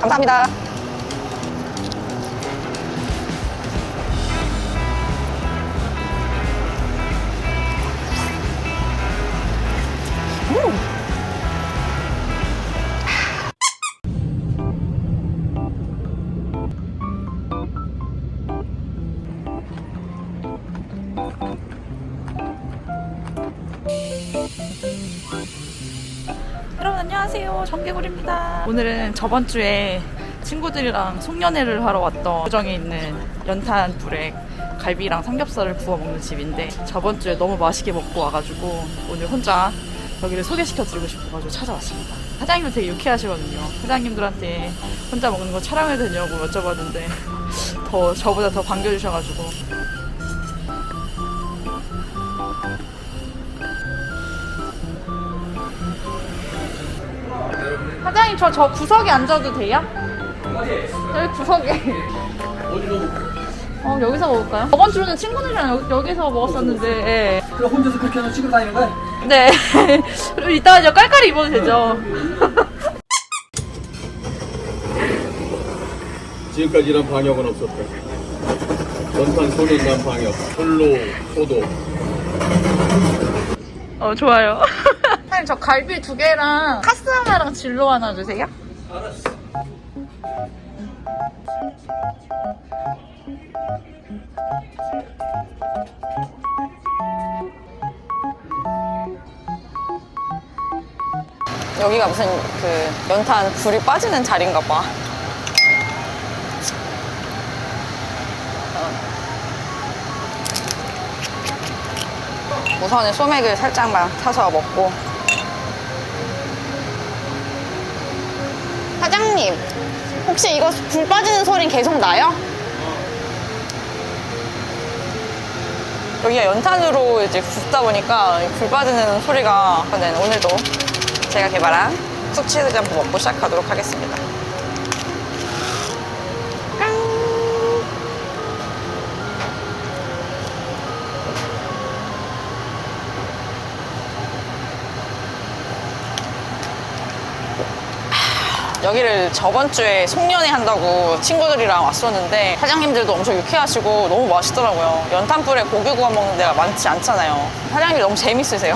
감사합니다. 안녕하세요. 정개구리입니다. 오늘은 저번 주에 친구들이랑 송년회를 하러 왔던 구정에 있는 연탄 불에 갈비랑 삼겹살을 구워 먹는 집인데 저번 주에 너무 맛있게 먹고 와가지고 오늘 혼자 여기를 소개시켜드리고 싶어가지고 찾아왔습니다. 사장님은 되게 유쾌하시거든요. 사장님들한테 혼자 먹는 거 촬영해도 되냐고 여쭤봤는데 더 저보다 더 반겨주셔가지고 사장님 저 저 구석에 앉아도 돼요? 여기 구석에. 어 여기서 먹을까요? 저번 주는 친구들이랑 여, 기서 먹었었는데. 예. 그럼 혼자서 그렇게 하나 찍으러 다니는 거야? 네. 그리고 이따가 저 깔깔이 입어도 되죠? 지금까지 이런 방역은 없었다. 연탄 소년단 방역, 홀로 소독. 어 좋아요. 사장님 저 갈비 두 개랑 카스 하나랑 진로 하나 주세요. 여기가 무슨 그 연탄 불이 빠지는 자리인가 봐. 우선은 소맥을 살짝만 타서 먹고. 사장님, 혹시 이거 불 빠지는 소리는 계속 나요? 여기가 연탄으로 이제 굽다 보니까 불 빠지는 소리가 네, 오늘도 제가 개발한 숙취해소제 한번 먹고 시작하도록 하겠습니다. 여기를 저번 주에 송년회 한다고 친구들이랑 왔었는데 사장님들도 엄청 유쾌하시고 너무 맛있더라고요. 연탄불에 고기 구워 먹는 데가 많지 않잖아요. 사장님이 너무 재밌으세요.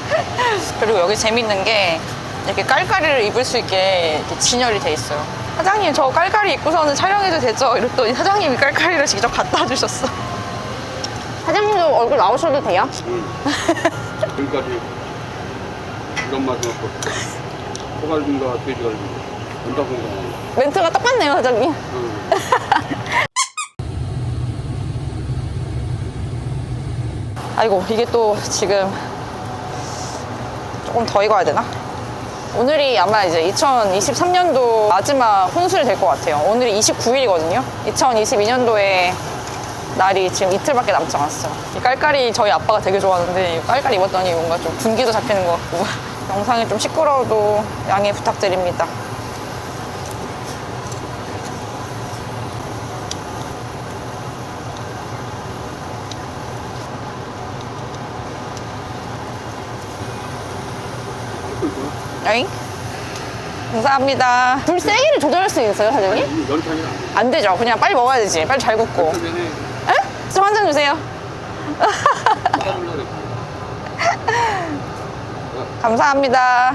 그리고 여기 재밌는 게 이렇게 깔깔이를 입을 수 있게 진열이 돼 있어요. 사장님 저 깔깔이 입고서는 촬영해도 되죠? 이랬더니 사장님이 깔깔이를 직접 갖다 주셨어. 사장님도 얼굴 나오셔도 돼요? 지금까지 이런 맛은 없었다. 소갈비가 돼지갈비, 연탄공장. 멘트가 똑같네요, 사장님. 응. 아이고 이게 또 지금 조금 더 익어야 되나? 오늘이 아마 이제 2023년도 마지막 혼술이 될 것 같아요. 오늘이 29일이거든요. 2022년도에 날이 지금 이틀밖에 남지 않았어요. 이 깔깔이 저희 아빠가 되게 좋아하는데 이 깔깔이 입었더니 뭔가 좀 분기도 잡히는 것 같고 영상이 좀 시끄러워도 양해 부탁드립니다. 에잉? 감사합니다. 불 세기를 조절할 수 있어요, 사장님? 연탄이 안 되죠. 그냥 빨리 먹어야 되지. 빨리 잘 굽고. 에? 좀 한 잔 주세요. 감사합니다.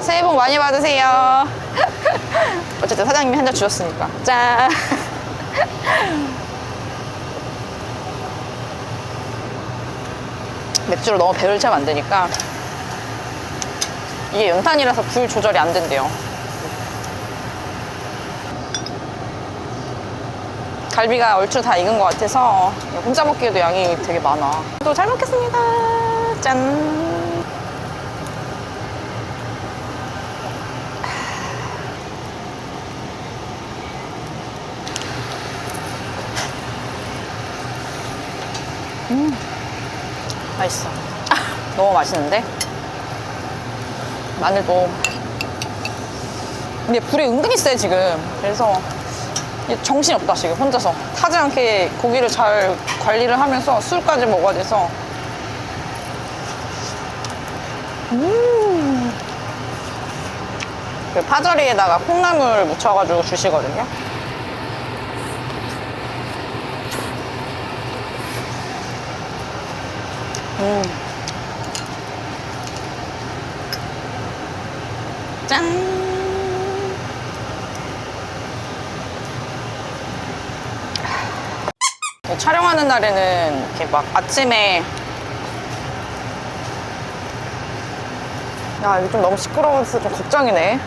새해 복 많이 받으세요. 어쨌든 사장님이 한 잔 주셨으니까. 짠. 맥주를 너무 배를 채우면 안 되니까 이게 연탄이라서 불 조절이 안 된대요. 갈비가 얼추 다 익은 것 같아서 혼자 먹기에도 양이 되게 많아. 또 잘 먹겠습니다. 짠. 맛있어. 너무 맛있는데? 마늘도. 근데 불이 은근히 세, 지금. 그래서 이게 정신없다, 지금, 혼자서. 타지 않게 고기를 잘 관리를 하면서 술까지 먹어야 돼서. 음. 그 파절이에다가 콩나물 묻혀가지고 주시거든요. 음. 짠! 촬영하는 날에는 이렇게 막 아침에 야, 이거 좀 너무 시끄러워서 좀 걱정이네.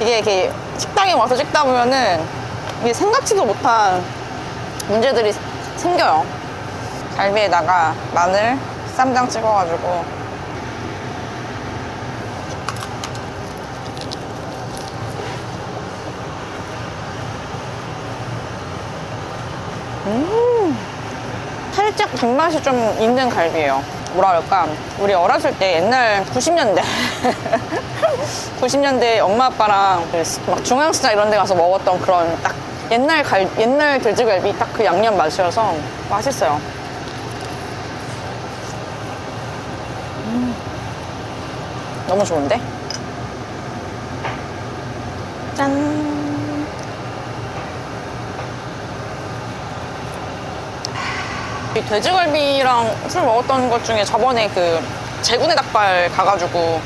이게 이렇게 식당에 와서 찍다 보면은 이게 생각지도 못한 문제들이 생겨요. 갈비에다가 마늘, 쌈장 찍어가지고. 음, 살짝 단맛이 좀 있는 갈비예요. 뭐라 그럴까? 우리 어렸을 때 옛날 90년대 90년대 엄마 아빠랑 그막 중앙시장 이런 데 가서 먹었던 그런 딱 옛날 갈 옛날 돼지갈비 딱 그 양념 맛이어서 맛있어요. 음, 너무 좋은데? 짠. 이 돼지갈비랑 술 먹었던 것 중에 저번에 그 제군의 닭발 가가지고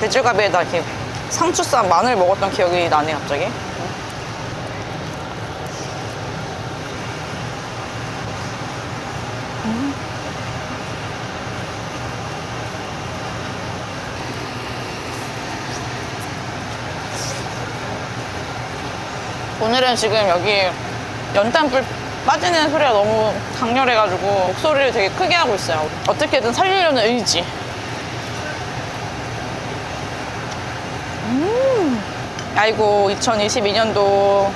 돼지갈비에다 이렇게 상추 쌈 마늘 먹었던 기억이 나네 갑자기. 음. 오늘은 지금 여기 연탄불 빠지는 소리가 너무 강렬해가지고 목소리를 되게 크게 하고 있어요. 어떻게든 살리려는 의지. 음. 아이고 2022년도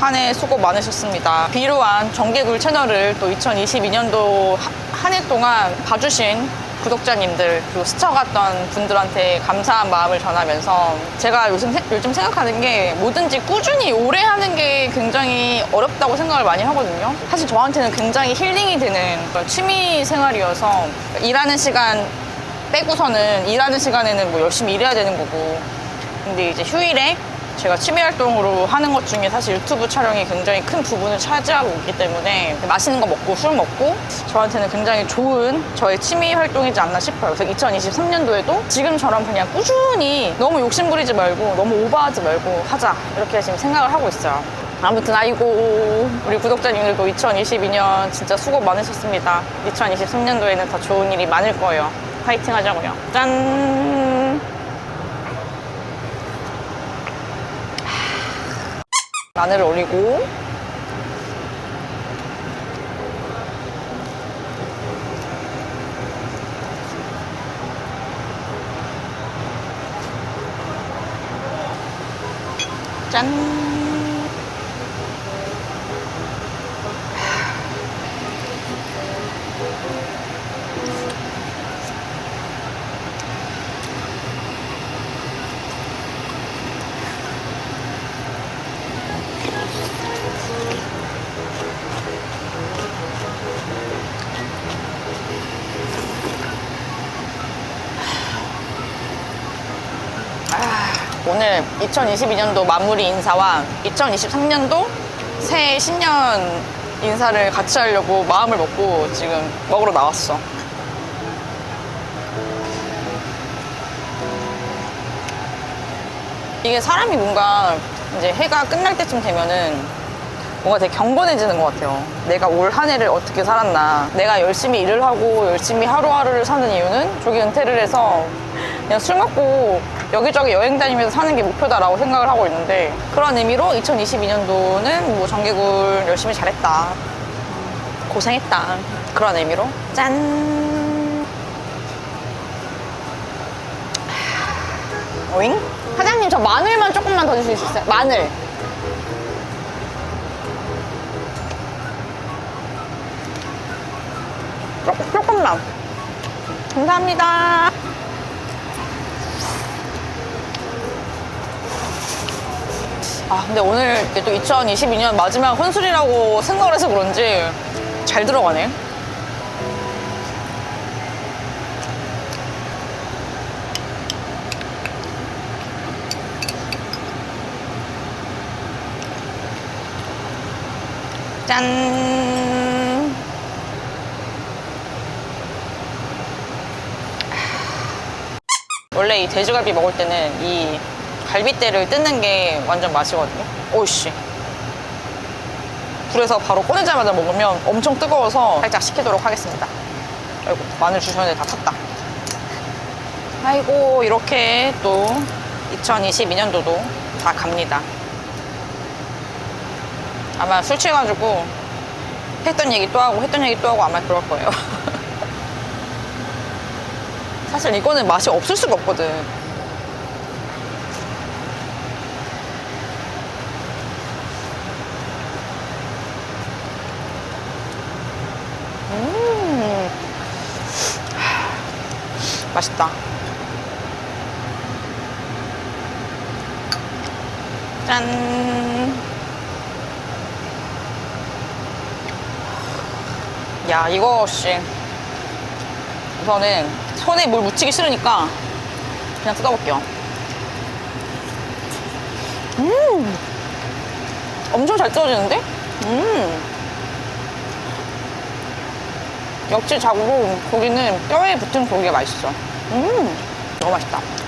한 해 수고 많으셨습니다. 비루한 정개굴 채널을 또 2022년도 한 해 동안 봐주신 구독자님들 그리고 스쳐갔던 분들한테 감사한 마음을 전하면서 제가 요즘, 세- 요즘 생각하는 게 뭐든지 꾸준히 오래 하는 게 굉장히 어렵다고 생각을 많이 하거든요. 사실 저한테는 굉장히 힐링이 되는 취미 생활이어서 일하는 시간 빼고서는 일하는 시간에는 뭐 열심히 일해야 되는 거고 근데 이제 휴일에 제가 취미 활동으로 하는 것 중에 사실 유튜브 촬영이 굉장히 큰 부분을 차지하고 있기 때문에 맛있는 거 먹고 술 먹고 저한테는 굉장히 좋은 저의 취미 활동이지 않나 싶어요. 그래서 2023년도에도 지금처럼 그냥 꾸준히 너무 욕심 부리지 말고 너무 오버하지 말고 하자 이렇게 지금 생각을 하고 있어요. 아무튼 아이고 우리 구독자님들도 2022년 진짜 수고 많으셨습니다. 2023년도에는 더 좋은 일이 많을 거예요. 파이팅 하자고요. 짠! 마늘을 올리고. 짠 오늘 2022년도 마무리 인사와 2023년도 새해 신년 인사를 같이 하려고 마음을 먹고 지금 먹으러 나왔어. 이게 사람이 뭔가 이제 해가 끝날 때쯤 되면은 뭔가 되게 경건해지는 것 같아요. 내가 올 한 해를 어떻게 살았나. 내가 열심히 일을 하고 열심히 하루하루를 사는 이유는 조기 은퇴를 해서 그냥 술 먹고 여기저기 여행 다니면서 사는 게 목표다라고 생각을 하고 있는데 그런 의미로 2022년도는 뭐 정개굴 열심히 잘했다. 고생했다. 그런 의미로 짠. 오잉? 사장님 저 마늘만 조금만 더 주실 수 있어요? 마늘. 조- 조금만. 감사합니다. 아 근데 오늘 또 2022년 마지막 혼술이라고 생각을 해서 그런지 잘 들어가네. 짠. 원래 이 돼지갈비 먹을 때는 이 갈비대를 뜯는 게 완전 맛이거든요. 오이씨. 불에서 바로 꺼내자마자 먹으면 엄청 뜨거워서 살짝 식히도록 하겠습니다. 아이고, 마늘 주셨는데 다 탔다. 아이고, 이렇게 또 2022년도도 다 갑니다. 아마 술 취해가지고 했던 얘기 또 하고 했던 얘기 또 하고 아마 그럴 거예요. 사실 이거는 맛이 없을 수가 없거든. 맛있다. 짠. 야, 이거, 씨. 우선은 손에 물 묻히기 싫으니까 그냥 뜯어볼게요. 음! 엄청 잘 뜯어지는데? 음! 역시 자고로 고기는 뼈에 붙은 고기가 맛있어. 음! 너무 맛있다. 아.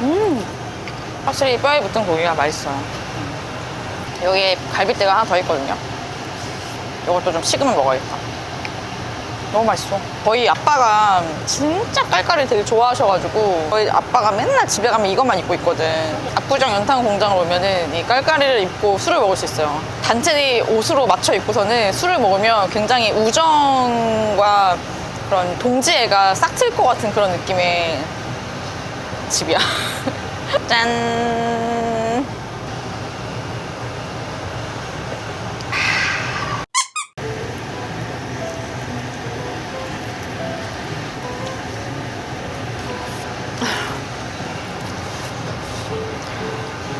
음, 확실히 뼈에 붙은 고기가 맛있어요. 음. 여기에 갈비대가 하나 더 있거든요. 이것도 좀 식으면 먹어야겠다. 너무 맛있어. 저희 아빠가 진짜 깔깔이 되게 좋아하셔가지고 저희 아빠가 맨날 집에 가면 이것만 입고 있거든. 압구정 연탄 공장을 오면은 이 깔깔이를 입고 술을 먹을 수 있어요. 단체 옷으로 맞춰 입고서는 술을 먹으면 굉장히 우정과 그런 동지애가 싹 틀 것 같은 그런 느낌의 집이야. 짠.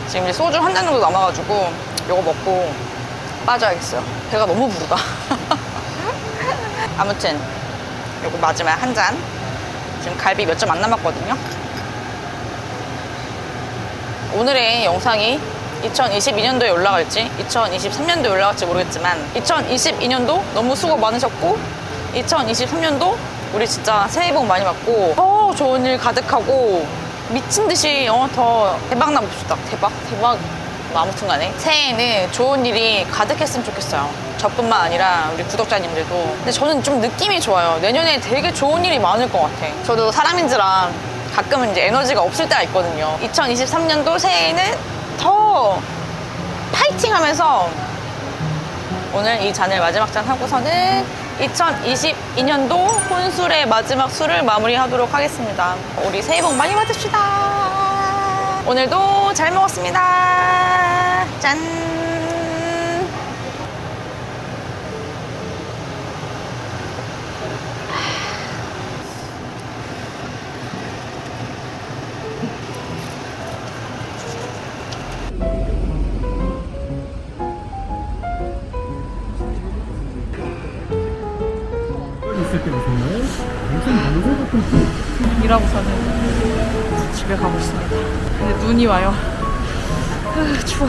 지금 이제 소주 한 잔 정도 남아가지고 이거 먹고 빠져야겠어요. 배가 너무 부르다. 아무튼 요거 마지막 한 잔. 지금 갈비 몇 점 안 남았거든요. 오늘의 영상이 2022년도에 올라갈지 2023년도에 올라갈지 모르겠지만 2022년도 너무 수고 많으셨고 2023년도 우리 진짜 새해 복 많이 받고 더 좋은 일 가득하고 미친 듯이 어, 더 대박 나봅시다. 대박? 대박. 뭐 아무튼 간에 새해에는 좋은 일이 가득했으면 좋겠어요. 저뿐만 아니라 우리 구독자님들도. 근데 저는 좀 느낌이 좋아요. 내년에 되게 좋은 일이 많을 것 같아. 저도 사람인지라 가끔은 이제 에너지가 없을 때가 있거든요. 2023년도 새해에는 더 파이팅 하면서 오늘 이 잔을 마지막 잔 하고서는 2022년도 혼술의 마지막 술을 마무리하도록 하겠습니다. 우리 새해 복 많이 받읍시다. 오늘도 잘 먹었습니다. 짠. 일하고서는 집에 가고 있습니다. 근데 눈이 와요. 으, 추워.